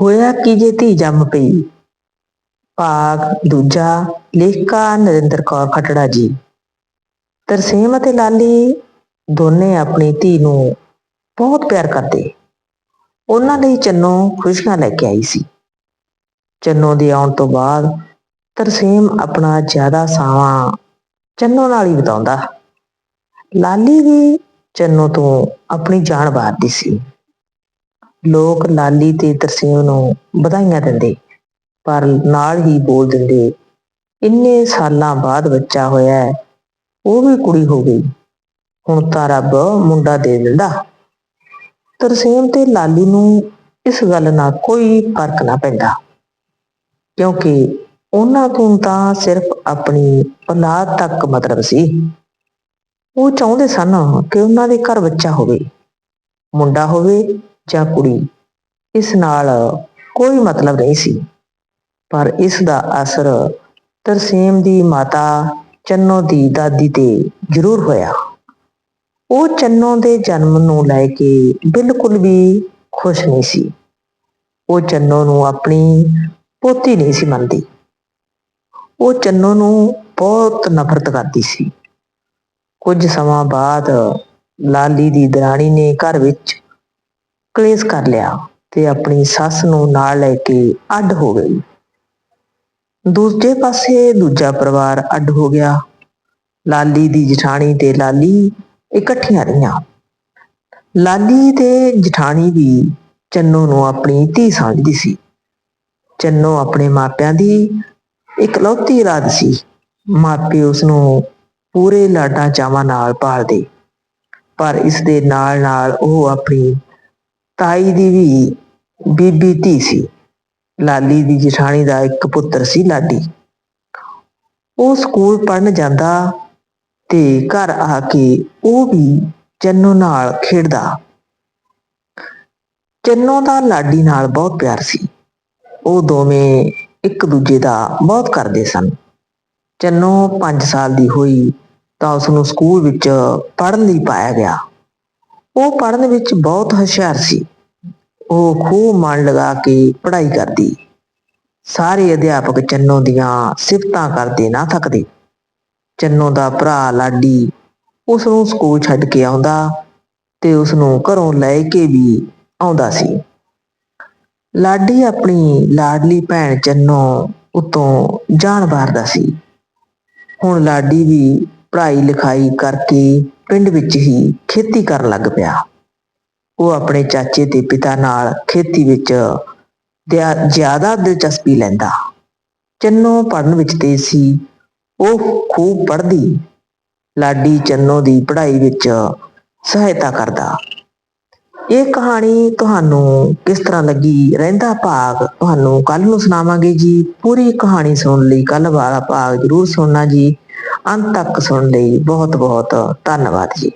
ਹੋਇਆ ਕਿ ਜੇ ਧੀ ਜੰਮ ਪਈ? ਭਾਗ ਦੂਜਾ, ਲੇਖਕਾ ਨਰਿੰਦਰ ਕੌਰ ਖਟੜਾ ਜੀ। ਤਰਸੇਮ ਅਤੇ ਲਾਲੀ ਦੋਨੇ ਆਪਣੀ ਧੀ ਨੂੰ ਬਹੁਤ ਪਿਆਰ ਕਰਦੇ। ਉਹਨਾਂ ਲਈ ਚੰਨੋ ਖੁਸ਼ੀਆਂ ਲੈ ਕੇ ਆਈ ਸੀ। ਚੰਨੋ ਦੇ ਆਉਣ ਤੋਂ ਬਾਅਦ ਤਰਸੇਮ ਆਪਣਾ ਜ਼ਿਆਦਾ ਸਮਾਂ ਚੰਨੋ ਨਾਲ ਹੀ ਬਿਤਾਉਂਦਾ। ਲਾਲੀ ਵੀ ਚੰਨੋ ਤੋਂ ਆਪਣੀ ਜਾਨ ਵਾਰਦੀ ਸੀ। ਲੋਕ ਲਾਲੀ ਤੇ ਤਰਸੇਮ ਨੂੰ ਵਧਾਈਆਂ ਦਿੰਦੇ, ਪਰ ਨਾਲ ਹੀ ਬੋਲ ਦਿੰਦੇ, ਇੰਨੇ ਸਾਲਾਂ ਬਾਅਦ ਬੱਚਾ ਹੋਇਆ ਉਹ ਵੀ ਕੁੜੀ ਹੋ ਗਈ, ਹੁਣ ਤਾਂ ਰੱਬ ਮੁੰਡਾ ਦੇ ਦਿੰਦਾ। ਤਰਸੇਮ ਤੇ ਲਾਲੀ ਨੂੰ ਇਸ ਗੱਲ ਨਾਲ ਕੋਈ ਫ਼ਰਕ ਨਾ ਪੈਂਦਾ, ਕਿਉਂਕਿ ਉਹਨਾਂ ਤੋਂ ਤਾਂ ਸਿਰਫ ਆਪਣੀ ਔਲਾਦ ਤੱਕ ਮਤਲਬ ਸੀ। ਉਹ ਚਾਹੁੰਦੇ ਸਨ ਕਿ ਉਹਨਾਂ ਦੇ ਘਰ ਬੱਚਾ ਹੋਵੇ, ਮੁੰਡਾ ਹੋਵੇ ਜਾਂ ਕੁੜੀ, ਇਸ ਨਾਲ ਕੋਈ ਮਤਲਬ ਨਹੀਂ ਸੀ। ਪਰ ਇਸ ਦਾ ਅਸਰ ਤਰਸੇਮ ਦੀ ਮਾਤਾ ਚੰਨੋ ਦੀ ਦਾਦੀ ਤੇ ਜ਼ਰੂਰ ਹੋਇਆ। ਉਹ ਚੰਨੋ ਦੇ ਜਨਮ ਨੂੰ ਲੈ ਕੇ ਬਿਲਕੁਲ ਵੀ ਖੁਸ਼ ਨਹੀਂ ਸੀ। ਉਹ ਚੰਨੋ ਨੂੰ ਆਪਣੀ ਪੋਤੀ ਨਹੀਂ ਸੀ ਮੰਨਦੀ। ਉਹ ਚੰਨੋ ਨੂੰ ਬਹੁਤ ਨਫ਼ਰਤ ਕਰਦੀ ਸੀ। ਕੁਝ ਸਮਾਂ ਬਾਅਦ ਲਾਲੀ ਦੀ ਦਰਾਣੀ ਨੇ ਘਰ ਵਿੱਚ ਕਲੇਸ਼ ਕਰ ਲਿਆ ਤੇ ਆਪਣੀ ਸੱਸ ਨੂੰ ਨਾਲ ਲੈ ਕੇ ਅੱਡ ਹੋ ਗਈ। ਦੂਜੇ ਪਾਸੇ ਦੂਜਾ ਪਰਿਵਾਰ ਅੱਡ ਹੋ ਗਿਆ। ਲਾਲੀ ਦੀ ਜਠਾਣੀ ਤੇ ਲਾਲੀ ਇਕੱਠੀਆਂ ਰਹੀਆਂ। ਲਾਲੀ ਤੇ ਜਠਾਣੀ ਵੀ ਚੰਨੋ ਨੂੰ ਆਪਣੀ ਧੀ ਸਮਝਦੀ ਸੀ। ਚੰਨੋ ਆਪਣੇ ਮਾਪਿਆਂ ਦੀ ਇਕਲੌਤੀ ਔਲਾਦ ਸੀ। ਮਾਪੇ ਉਸ ਨੂੰ ਪੂਰੇ ਲਾਡਾਂ ਚਾਵਾਂ ਨਾਲ ਪਾਲਦੇ। ਪਰ ਇਸ ਦੇ ਨਾਲ ਨਾਲ ਉਹ ਆਪਣੀ ਤਾਈ ਦੀ ਵੀ ਬੀਬੀ ਧੀ ਸੀ। ਲਾਲੀ ਦੀ ਜਠਾਣੀ ਦਾ ਇੱਕ ਪੁੱਤਰ ਸੀ ਲਾਡੀ। ਉਹ ਸਕੂਲ ਪੜਨ ਜਾਂਦਾ ਤੇ ਘਰ ਆ ਕੇ ਉਹ ਵੀ ਚੰਨੋ ਨਾਲ ਖੇਡਦਾ। ਚੰਨੋ ਦਾ ਲਾਡੀ ਨਾਲ ਬਹੁਤ ਪਿਆਰ ਸੀ। ਉਹ ਦੋਵੇਂ ਇੱਕ ਦੂਜੇ ਦਾ ਬਹੁਤ ਕਰਦੇ ਸਨ। ਚੰਨੋ 5 ਸਾਲ ਦੀ ਹੋਈ ਤਾਂ ਉਸ ਨੂੰ ਸਕੂਲ ਵਿੱਚ ਪੜ੍ਹਨ ਲਈ ਪਾਇਆ ਗਿਆ। ਉਹ ਪੜਨ ਵਿੱਚ ਬਹੁਤ ਹੁਸ਼ਿਆਰ ਸੀ। ਉਹ ਖੂਬ ਮਨ ਲਗਾ ਕੇ ਪੜ੍ਹਾਈ ਕਰਦੀ। ਸਾਰੇ ਅਧਿਆਪਕ ਚੰਨੋ ਦੀਆਂ ਸਿਫਤਾਂ ਕਰਦੇ ਨਾ ਥੱਕਦੇ। ਚੰਨੋ ਦਾ ਭਰਾ ਲਾਡੀ ਉਸ ਨੂੰ ਸਕੂਲ ਛੱਡ ਕੇ ਆਉਂਦਾ ਤੇ ਉਸ ਨੂੰ ਘਰੋਂ ਲੈ ਕੇ ਵੀ ਆਉਂਦਾ ਸੀ। ਲਾਡੀ ਆਪਣੀ ਲਾਡਲੀ ਭੈਣ ਚੰਨੋ ਉਤੋਂ ਜਾਣ ਵਾਰਦਾ ਸੀ। ਹੁਣ ਲਾਡੀ ਵੀ ਪੜ੍ਹਾਈ ਲਿਖਾਈ ਕਰਕੇ ਪਿੰਡ ਵਿੱਚ ਹੀ ਖੇਤੀ ਕਰਨ ਲੱਗ ਪਿਆ। ਉਹ ਆਪਣੇ ਚਾਚੇ ਦੇ ਪਿਤਾ ਨਾਲ ਖੇਤੀ ਵਿੱਚ ਜ਼ਿਆਦਾ ਦਿਲਚਸਪੀ ਲੈਂਦਾ। ਚੰਨੋ ਪੜ੍ਹਨ ਵਿੱਚ ਤੇਜ਼ ਸੀ। ਉਹ ਖੂਬ ਪੜ੍ਹਦੀ। ਲਾਡੀ ਚੰਨੋ ਦੀ ਪੜ੍ਹਾਈ ਵਿੱਚ ਸਹਾਇਤਾ ਕਰਦਾ। ਇਹ ਕਹਾਣੀ ਤੁਹਾਨੂੰ ਕਿਸ ਤਰ੍ਹਾਂ ਲੱਗੀ? ਰਹਿੰਦਾ ਭਾਗ ਤੁਹਾਨੂੰ ਕੱਲ ਨੂੰ ਸੁਣਾਵਾਂਗੇ ਜੀ। ਪੂਰੀ ਕਹਾਣੀ ਸੁਣਨ ਲਈ ਕੱਲ ਵਾਲਾ ਭਾਗ ਜ਼ਰੂਰ ਸੁਣਨਾ ਜੀ। ਅੰਤ ਤੱਕ ਸੁਣਨ ਲਈ ਬਹੁਤ ਬਹੁਤ ਧੰਨਵਾਦ ਜੀ।